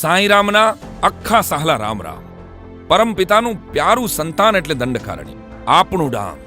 સાંઈ રામના અખ્ખા સાહલા રામ રામ પરમ પિતાનું પ્યારું સંતાન એટલે દંડકારણી. આપણું ડાંગ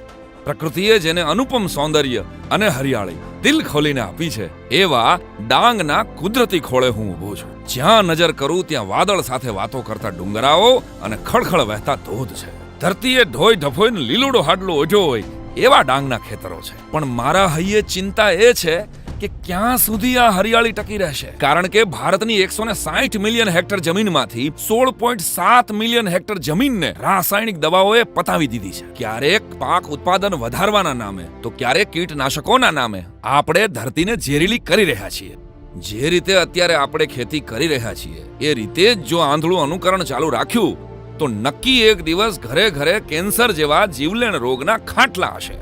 પ્રકૃતિએ જેને અનુપમ સૌંદર્ય અને હરિયાળી દિલ ખોલીને આપી છે, એવા ડાંગના કુદરતી ખોળે હું ઊભો છું. જ્યાં નજર કરું ત્યાં વાદળ સાથે વાતો કરતા ડુંગરાઓ અને ખળખળ વહેતા ધોધ છે. ધરતીએ ઢોઈ ઢફોઈને લીલુડો હાડલો ઓઢ્યો હોય, એવા ડાંગના ખેતરો છે. પણ મારા હૈયે ચિંતા એ છે કે ક્યાં સુધી આ હરિયાળી ટકી રહેશે? કારણ કે ભારતની એકસો ને સાઠ મિલિયન હેક્ટર જમીનમાંથી સોળ પોઈન્ટ સાત મિલિયન હેક્ટર જમીનને રાસાયણિક દવાઓએ પતાવી દીધી છે. ક્યારેક પાક ઉત્પાદન વધારવાના નામે, તો ક્યારેક કીટનાશકોના નામે આપણે ધરતીને ઝેરીલી કરી રહ્યા છીએ. જે રીતે અત્યારે આપણે ખેતી કરી રહ્યા છીએ, એ રીતે જ જો આંધળું અનુકરણ ચાલુ રાખ્યું, તો નક્કી એક દિવસ ઘરે ઘરે કેન્સર જેવા જીવલેણ રોગના ખાટલા હશે.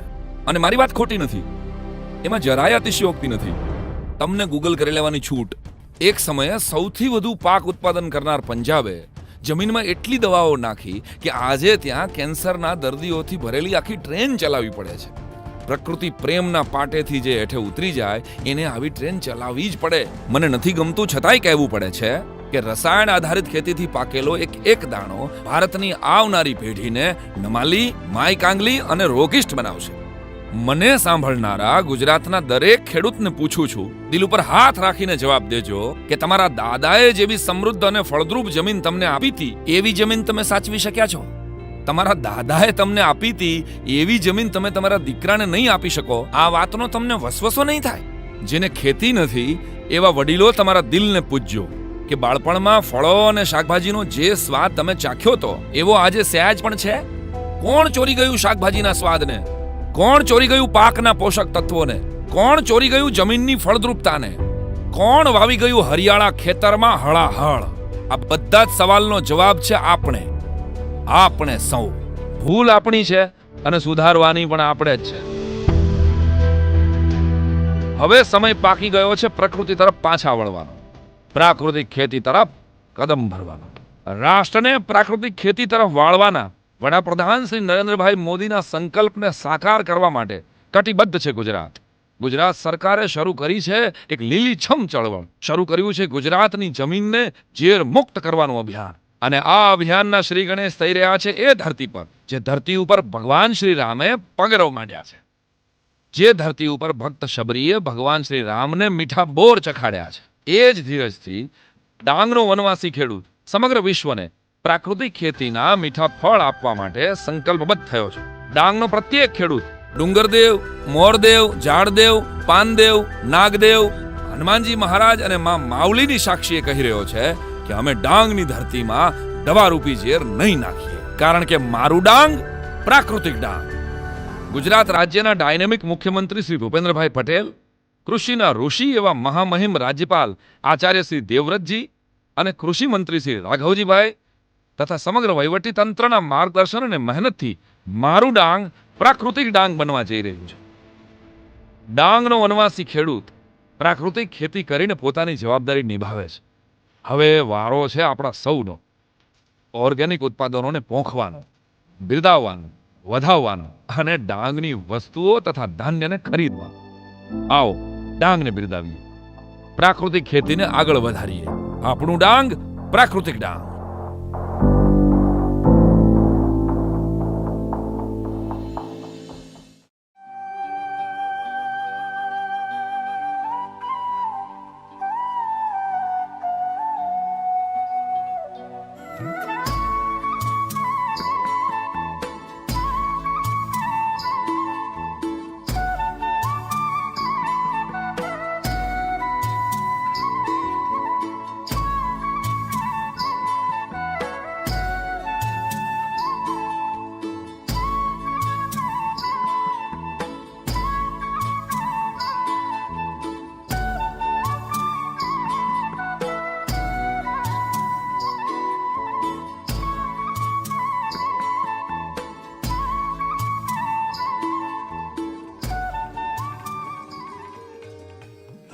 અને મારી વાત ખોટી નથી. એમાં જરાય અતિશયોક્તિ નથી. તમને ગૂગલ કરી લેવાની છૂટ. એક સમયે સૌથી વધુ પાક ઉત્પાદન કરનાર પંજાબે જમીનમાં એટલી દવાઓ નાખી કે આજે ત્યાં કેન્સરના દર્દીઓથી ભરેલી આખી ટ્રેન ચલાવવી પડે છે. પ્રકૃતિ પ્રેમના પાટેથી જે હેઠે ઉતરી જાય, એને આવી ટ્રેન ચલાવવી જ પડે. મને નથી ગમતું છતાંય કહેવું પડે છે કે રસાયણ આધારિત ખેતીથી પાકેલો એક એક દાણો ભારતની આવનારી પેઢીને નમાલી માય કાંગલી અને રોગિષ્ટ બનાવશે. મને સાંભળનારા ગુજરાતના દરેક ખેડૂતને પૂછું છું. દિલ ઉપર હાથ રાખીને જવાબ દેજો કે તમારા દાદાએ જેવી સમૃદ્ધ અને ફળદ્રુપ જમીન તમને આપી હતી, એવી જમીન તમે સાચવી શક્યા છો? તમારા દાદાએ તમને આપી હતી, એવી જમીન તમે તમારા દીકરાને નહીં આપી શકો, આ વાતનો તમને વસવસો નહીં થાય? જેને ખેતી નથી, એવા વડીલો તમારા દિલને પૂજજો કે બાળપણમાં ફળો અને શાકભાજીનો જે સ્વાદ તમે ચાખ્યો તો, એવો આજે સહેજ પણ છે? કોણ ચોરી ગયું શાકભાજીના સ્વાદને? કોણ ચોરી ગયું પાકના પોષક તત્વોને? કોણ ચોરી ગયું જમીનની ફળદ્રુપતાને? કોણ વાવી ગયું હરિયાળા ખેતરમાં હળાહળ? આ બધા જ સવાલનો જવાબ છે આપણે. આપણે સૌ. ભૂલ આપણી છે અને સુધારવાની પણ આપણે જ છે. હવે સમય પાકી ગયો છે પ્રકૃતિ તરફ પાછા વળવાનો. પ્રાકૃતિક ખેતી તરફ કદમ ભરવાનો. રાષ્ટ્રને પ્રાકૃતિક ખેતી તરફ વાળવાના વડાપ્રધાન શ્રી નરેન્દ્રભાઈ મોદીના સંકલ્પને સાકાર કરવા માટે કટિબદ્ધ છે ગુજરાત. ગુજરાત સરકારે શરૂ કરી છે એક લીલીછમ ચળવળ. શરૂ કર્યું છે ગુજરાતની જમીનને ઝેર મુક્ત કરવાનું અભિયાન. અને આ અભિયાનના શ્રી ગણેશ થઈ રહ્યા છે એ ધરતી પર, જે ધરતી ઉપર ભગવાન શ્રી રામે પગરવ માંડ્યા છે. જે ધરતી ઉપર ભક્ત શબરીએ ભગવાન શ્રી રામને મીઠા બોર ચખાડ્યા છે. એ જ ધીરજથી ડાંગનો વનવાસી ખેડૂત સમગ્ર વિશ્વને પ્રાકૃતિક ખેતીના મીઠા ફળ આપવા માટે સંકલ્પબદ્ધ થયો છે. ડાંગનો પ્રત્યેક ખેડૂત, ડુંગરદેવ, મોરદેવ, ઝાડદેવ, પાનદેવ, નાગદેવ, હનુમાનજી મહારાજ અને માં માવલીની સાક્ષીએ કહી રહ્યો છે કે અમે ડાંગની ધરતીમાં દવારૂપી ઝેર નહીં નાખીએ. કારણ કે મારું ડાંગ પ્રાકૃતિક ડાંગ. ગુજરાત રાજ્યના ડાયનેમિક મુખ્યમંત્રી શ્રી ભૂપેન્દ્રભાઈ પટેલ, કૃષિના ઋષિ એવા મહામહિમ રાજ્યપાલ આચાર્ય શ્રી દેવવ્રતજી અને કૃષિ મંત્રી શ્રી રાઘવજીભાઈ તથા સમગ્ર વહીવટી તંત્રના માર્ગદર્શન અને મહેનતથી મારું ડાંગ પ્રાકૃતિક ડાંગ બનવા જઈ રહ્યું છે. ડાંગનો વનવાસી ખેડૂત પ્રાકૃતિક ખેતી કરીને પોતાની જવાબદારી નિભાવે છે. હવે વારો છે આપણા સૌનો. ઓર્ગેનિક ઉત્પાદનોને પોંખવાનો, બિરદાવવાનો, વધાવવાનો અને ડાંગની વસ્તુઓ તથા ધાન્યને ખરીદવાનો આવો, ડાંગને બિરદાવીએ. પ્રાકૃતિક ખેતીને આગળ વધારીએ. આપણું ડાંગ પ્રાકૃતિક ડાંગ.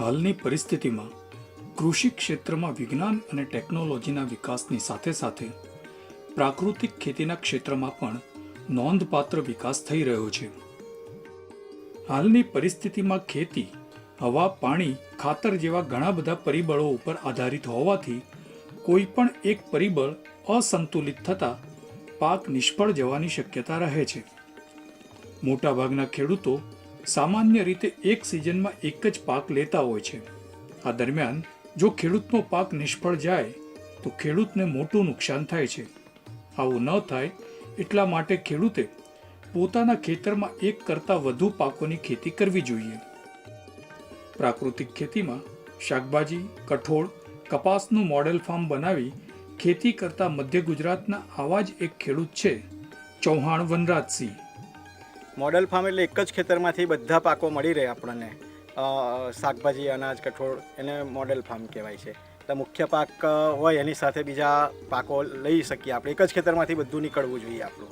હાલની પરિસ્થિતિમાં કૃષિ ક્ષેત્રમાં વિજ્ઞાન અને ટેકનોલોજીના વિકાસની સાથે સાથે પ્રાકૃતિક ખેતીના ક્ષેત્રમાં પણ નોંધપાત્ર વિકાસ થઈ રહ્યો છે. હાલની પરિસ્થિતિમાં ખેતી, હવા, પાણી, ખાતર જેવા ઘણા બધા પરિબળો ઉપર આધારિત હોવાથી કોઈ પણ એક પરિબળ અસંતુલિત થતાં પાક નિષ્ફળ જવાની શક્યતા રહે છે. મોટાભાગના ખેડૂતો સામાન્ય રીતે એક સિઝનમાં એક જ પાક લેતા હોય છે. આ દરમિયાન જો ખેડૂતનો પાક નિષ્ફળ જાય, તો ખેડૂતને મોટું નુકસાન થાય છે. આવું ન થાય એટલા માટે ખેડૂતે પોતાના ખેતરમાં એક કરતાં વધુ પાકોની ખેતી કરવી જોઈએ. પ્રાકૃતિક ખેતીમાં શાકભાજી, કઠોળ, કપાસનું મોડેલ ફાર્મ બનાવી ખેતી કરતા મધ્ય ગુજરાતના આવા જ એક ખેડૂત છે, ચૌહાણ વનરાજસિંહ. મોડલ ફાર્મ એટલે એક જ ખેતરમાંથી બધા પાકો મળી રહે આપણને. શાકભાજી, અનાજ, કઠોળ, એને મોડેલ ફાર્મ કહેવાય છે. એટલે મુખ્ય પાક હોય એની સાથે બીજા પાકો લઈ શકીએ આપણે. એક જ ખેતરમાંથી બધું નીકળવું જોઈએ આપણું.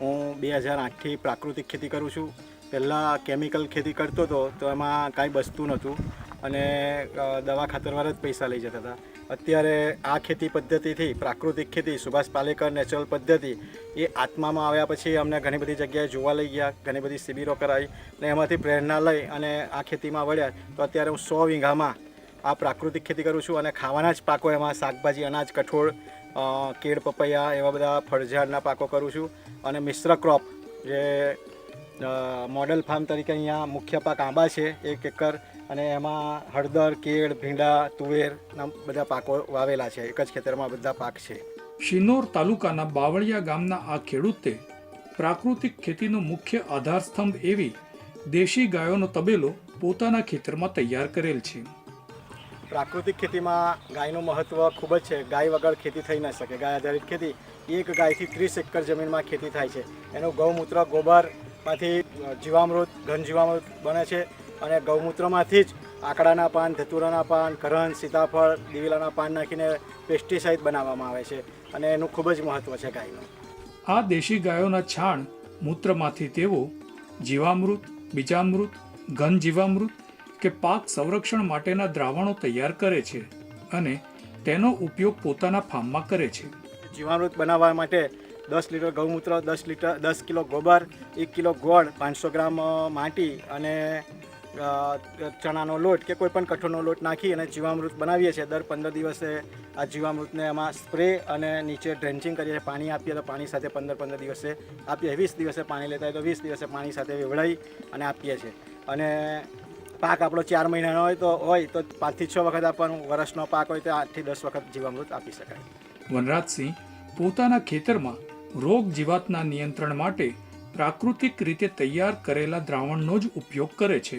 હું બે હજાર આઠથી પ્રાકૃતિક ખેતી કરું છું. પહેલાં કેમિકલ ખેતી કરતો હતો તો એમાં કાંઈ બચતું નહોતું. અને દવા ખાતરવાળા જ પૈસા લઈ જતા હતા. અત્યારે આ ખેતી પદ્ધતિથી, પ્રાકૃતિક ખેતી, સુભાષ પાલેકર નેચરલ પદ્ધતિ, એ આત્મામાં આવ્યા પછી અમને ઘણી બધી જગ્યાએ જોવા લઈ ગયા, ઘણી બધી શિબિરો કરાવી અને એમાંથી પ્રેરણા લઈ અને આ ખેતીમાં વળ્યા. તો અત્યારે હું સો વીઘામાં આ પ્રાકૃતિક ખેતી કરું છું અને ખાવાના જ પાકો એમાં, શાકભાજી, અનાજ, કઠોળ કેળ, પપૈયા એવા બધા ફળઝાડના પાકો કરું છું. અને મિશ્ર ક્રોપ, જે મોડલ ફાર્મ તરીકે અહીંયા મુખ્ય પાક આંબા છે, એક એકર અને એમાં હળદર કેળ ભીંડા તુવેર બધા પાકો વાવેલા છે. એક જ ખેતરમાં બધા પાક છે. શિનોર તાલુકાના બાવળિયા ગામના આ ખેડૂતે પ્રાકૃતિક ખેતીનો મુખ્ય આધારસ્તંભ એવી દેશી ગાયોનો તબેલો પોતાના ખેતરમાં તૈયાર કરેલ છે. પ્રાકૃતિક ખેતીમાં ગાયનું મહત્ત્વ ખૂબ જ છે. ગાય વગર ખેતી થઈ ન શકે. ગાય આધારિત ખેતી. એક ગાયથી ત્રીસ એકર જમીનમાં ખેતી થાય છે. એનું ગૌમૂત્ર ગોબરમાંથી જીવામૃત ઘન જીવામૃત બને છે. અને ગૌમૂત્રમાંથી જ આકડાના પાન ધતુરાના પાન કરણ સીતાફળ દિવેલાના પાન નાખીને પેસ્ટિસાઇડ બનાવવામાં આવે છે અને એનું ખૂબ જ મહત્ત્વ છે ગાયનું. આ દેશી ગાયોના છાણ મૂત્રમાંથી તેઓ જીવામૃત બીજામૃત ઘન જીવામૃત કે પાક સંરક્ષણ માટેના દ્રાવણો તૈયાર કરે છે અને તેનો ઉપયોગ પોતાના ફાર્મમાં કરે છે. જીવામૃત બનાવવા માટે દસ લીટર ગૌમૂત્ર દસ લીટર દસ કિલો ગોબર એક કિલો ગોળ પાંચસો ગ્રામ માટી અને ચણાનો લોટ કે કોઈ પણ કઠોળનો લોટ નાખી અને જીવામૃત બનાવીએ છીએ. દર પંદર દિવસે આ જીવામૃતને એમાં સ્પ્રે અને નીચે ડ્રેન્ચિંગ કરીએ પાણી આપીએ તો પાણી સાથે પંદર પંદર દિવસે આપીએ. વીસ દિવસે પાણી લેતા હોય તો વીસ દિવસે પાણી સાથે વેવડાવી અને આપીએ છીએ. અને પાક આપણો ચાર મહિનાનો હોય તો હોય તો પાંચથી છ વખત આપવાનું. વર્ષનો પાક હોય તો આઠથી દસ વખત જીવામૃત આપી શકાય. વનરાજસિંહ, પોતાના ખેતરમાં રોગ જીવાતના નિયંત્રણ માટે પ્રાકૃતિક રીતે તૈયાર કરેલા દ્રાવણનો જ ઉપયોગ કરે છે.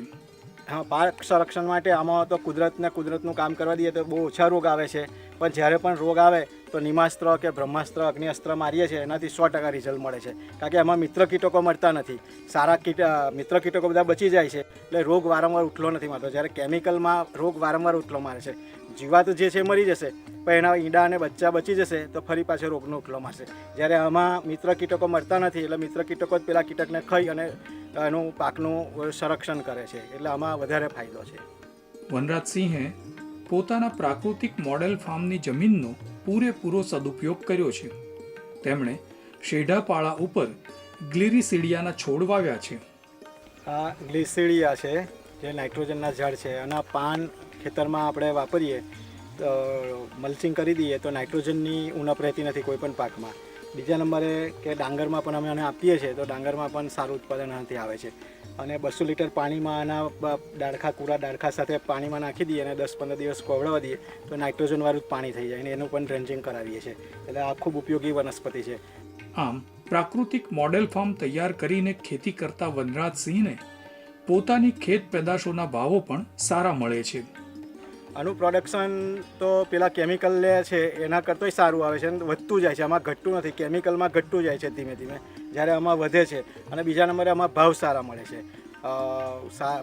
હા પાક સંરક્ષણ માટે આમાં તો કુદરતને કુદરતનું કામ કરવા દઈએ તો બહુ ઓછા રોગ આવે છે. પણ જ્યારે પણ રોગ આવે તો નિમાસ્ત્ર કે બ્રહ્માસ્ત્ર, અગ્નિઅસ્ત્ર મારીએ છીએ, એનાથી સો ટકા રિઝલ્ટ મળે છે. કારણ કે એમાં મિત્ર કીટકો મળતા નથી. સારા કીટ મિત્ર કીટકો બધા બચી જાય છે. એટલે રોગ વારંવાર ઉઠલો નથી મારતો. જ્યારે કેમિકલમાં રોગ વારંવાર ઉઠલો મારે છે. જીવાત જે છે એ મરી જશે પણ એના ઈંડા અને બચ્ચા બચી જશે તો ફરી પાછો રોગનો ઉકલો મારશે. જ્યારે આમાં મિત્ર કીટકો મળતા નથી એટલે મિત્ર કીટકો જ પેલા કીટકને ખાઈ અને એનું પાકનું સંરક્ષણ કરે છે. એટલે આમાં વધારે ફાયદો છે. વનરાજસિંહે પોતાના પ્રાકૃતિક મોડેલ ફાર્મની જમીનનો પૂરેપૂરો સદુપયોગ કર્યો છે. તેમણે શેઢાપાળા ઉપર ગ્લિરિસિડિયાના છોડ વાવ્યા છે. આ ગ્લિસિડિયા છે જે નાઇટ્રોજનના ઝાડ છે આના પાન ખેતરમાં આપણે વાપરીએ, તો મલ્ચિંગ કરી દઈએ, તો નાઇટ્રોજનની ઉણપ રહેતી નથી કોઈ પણ પાકમાં. બીજા નંબરે કે ડાંગરમાં પણ અમે આને આપીએ છીએ, તો ડાંગરમાં પણ સારું ઉત્પાદન નથી આવે છે. અને બસો લીટર પાણીમાં આના ડાળખા કૂરા ડાળખા સાથે પાણીમાં નાખી દઈએ અને દસ પંદર દિવસ કોવડાવવા દઈએ, તો નાઇટ્રોજનવાળું જ પાણી થઈ જાય અને એનું પણ ડ્રેન્જિંગ કરાવીએ છીએ. એટલે આ ખૂબ ઉપયોગી વનસ્પતિ છે. આમ, પ્રાકૃતિક મોડેલ ફાર્મ તૈયાર કરીને ખેતી કરતા વનરાજસિંહને પોતાની ખેત પેદાશોના ભાવો પણ સારા મળે છે. આનું પ્રોડક્શન તો પેલા કેમિકલ લે છે, એના કરતોય સારું આવે છે અને વધતું જાય છે. આમાં ઘટતું નથી. કેમિકલમાં ઘટતું જાય છે ધીમે ધીમે. જ્યારે આમાં વધે છે અને બીજા નંબરે આમાં ભાવ સારા મળે છે.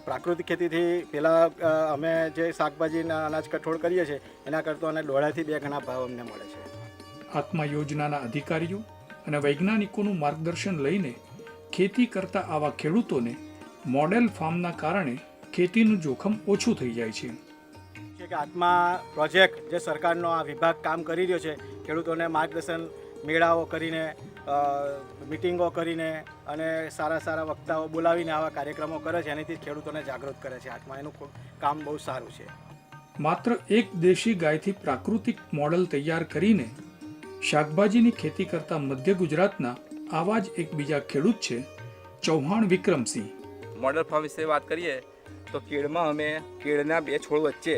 પ્રાકૃતિક ખેતીથી પેલા અમે જે શાકભાજીના અનાજ કઠોળ કરીએ છીએ, એના કરતાં અને દોઢાથી બે ગણા ભાવ અમને મળે છે. આત્મા યોજનાના અધિકારીઓ અને વૈજ્ઞાનિકોનું માર્ગદર્શન લઈને ખેતી કરતા આવા ખેડૂતોને મોડેલ ફાર્મના કારણે ખેતીનું જોખમ ઓછું થઈ જાય છે. છે કે આત્મા પ્રોજેક્ટ જે સરકારનો આ વિભાગ કામ કરી રહ્યો છે ખેડૂતોને માર્ગદર્શન મેળાઓ કરીને મિટિંગો કરીને અને સારા સારા વક્તાઓ બોલાવીને આવા કાર્યક્રમો કરે છે એનાથી ખેડૂતોને જાગૃત કરે છે. આત્મા એનું કામ બહુ સારું છે. માત્ર એક દેશી ગાયથી પ્રાકૃતિક મોડલ તૈયાર કરીને શાકભાજીની ખેતી કરતા મધ્ય ગુજરાતના આવા જ એક બીજા ખેડૂત છે ચૌહાણ વિક્રમસિંહ. મોડલ ફાર્મ વિશે વાત કરીએ તો કેળમાં અમે કેળના બે છોડ વચ્ચે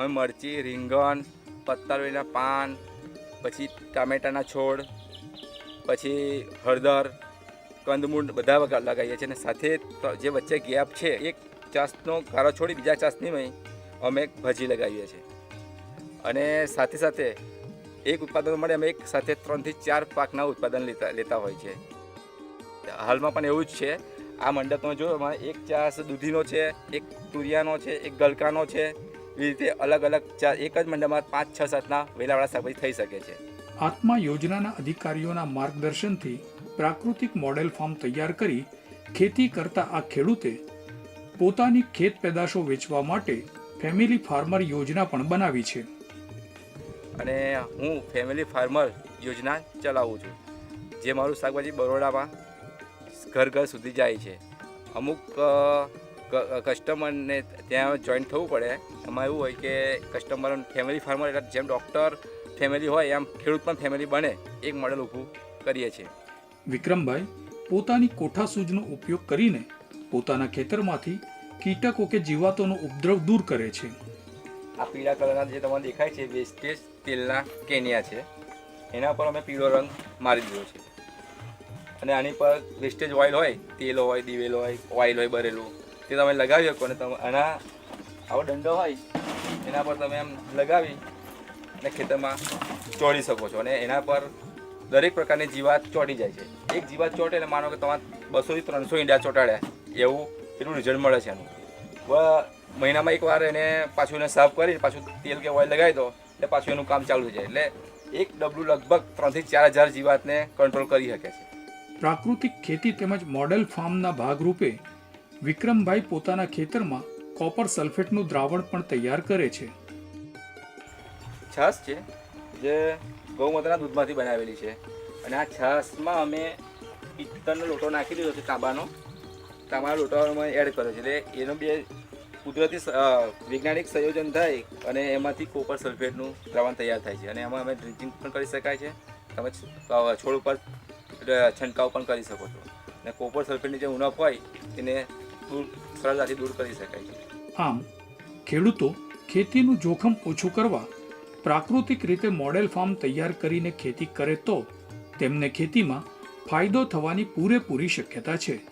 અમે મરચી, રીંગણ પત્તારોઈના પાન, પછી ટામેટાના છોડ, પછી હળદર, કંદમૂળ બધા લગાવીએ છીએ અને સાથે જે વચ્ચે ગેપ છે, એક ચાસનો ગારો છોડી બીજા ચાસની અમે ભાજી લગાવીએ છીએ. અને સાથે સાથે એક ઉત્પાદન મળે, અમે એક સાથે ત્રણથી ચાર પાકના ઉત્પાદન લેતા લેતા હોય છે. હાલમાં પણ એવું જ છે. આ મંડપમાં જો એક ચાસ દૂધીનો છે, એક તુરિયાનો છે, એક ગલકાનો છે રીતે અલગ અલગ ચાર એક જ મંડળમાં પાંચ છ સાતના વેલાવાળા શાકભાજી થઈ શકે છે. આત્મા યોજનાના અધિકારીઓના માર્ગદર્શનથી પ્રાકૃતિક મોડેલ ફાર્મ તૈયાર કરી ખેતી કરતા આ ખેડૂતે પોતાની ખેત પેદાશો વેચવા માટે ફેમિલી ફાર્મર યોજના પણ બનાવી છે. અને હું ફેમિલી ફાર્મર યોજના ચલાવું છું જે મારું શાકભાજી બરોડામાં ઘર ઘર સુધી જાય છે. અમુક કસ્ટમરને ત્યાં જોઈન થવું પડે. એમાં એવું હોય કે કસ્ટમર ફેમિલી ફાર્મર એટલે જેમ ડૉક્ટર ફેમિલી હોય એમ ખેડૂત પણ ફેમિલી બને. એક મોડેલ ઊભું કરીએ છીએ. વિક્રમભાઈ પોતાની કોઠા સૂજનો ઉપયોગ કરીને પોતાના ખેતરમાંથી કીટકો કે જીવાતોનો ઉપદ્રવ દૂર કરે છે. આ પીળા કલરના જે તમને દેખાય છે વેસ્ટેજ તેલના કેનિયા છે. એના પર અમે પીળો રંગ મારી દીધો છે. અને આની પર વેસ્ટેજ ઓઇલ હોય તેલ હોય દિવેલ હોય ઓઇલ હોય બરેલું. તે તમે લગાવી શકો અને તમે આના આવો દંડો હોય, એના પર તમે એમ લગાવી અને ખેતરમાં ચોડી શકો છો અને એના પર દરેક પ્રકારની જીવાત ચોટી જાય છે. એક જીવાત ચોટે એટલે માનો કે તમારે બસોથી ત્રણસો ઈંડા ચોટાડ્યા એવું એટલું રિઝલ્ટ મળે છે એનું. મહિનામાં એકવાર એને પાછું એને સાફ કરી, પાછું તેલ કે ઓઇલ લગાવી દો, એટલે પાછું એનું કામ ચાલુ જાય. એટલે એક ડબલું લગભગ ત્રણથી ચાર હજાર જીવાતને કંટ્રોલ કરી શકે છે. પ્રાકૃતિક ખેતી તેમજ મોડેલ ફાર્મના ભાગરૂપે વિક્રમભાઈ પોતાના ખેતરમાં કોપર સલ્ફેટનું દ્રાવણ પણ તૈયાર કરે છે. છાશ છે, જે ગૌમાતાના દૂધમાંથી બનાવેલી છે. અને આ છાશમાં અમે પિત્તળનો લોટો નાખી દીધો છે, તાંબાનો. તાંબાનો લોટો અમે એડ કર્યો છે, એટલે એનો બે કુદરતી વૈજ્ઞાનિક સંયોજન થાય અને એમાંથી કોપર સલ્ફેટનું દ્રાવણ તૈયાર થાય છે. અને એમાં અમે ડ્રિંકિંગ પણ કરી શકાય છે. તમે છોડ ઉપર છંટકાવ પણ કરી શકો છો. અને કોપર સલ્ફેટની જે ઉણપ હોય તેને સરળતાથી દૂર કરી શકાય છે. આમ, ખેડૂતો ખેતીનું જોખમ ઓછું કરવા પ્રાકૃતિક રીતે મોડેલ ફાર્મ તૈયાર કરીને ખેતી કરે તો તેમને ખેતીમાં ફાયદો થવાની પૂરેપૂરી શક્યતા છે.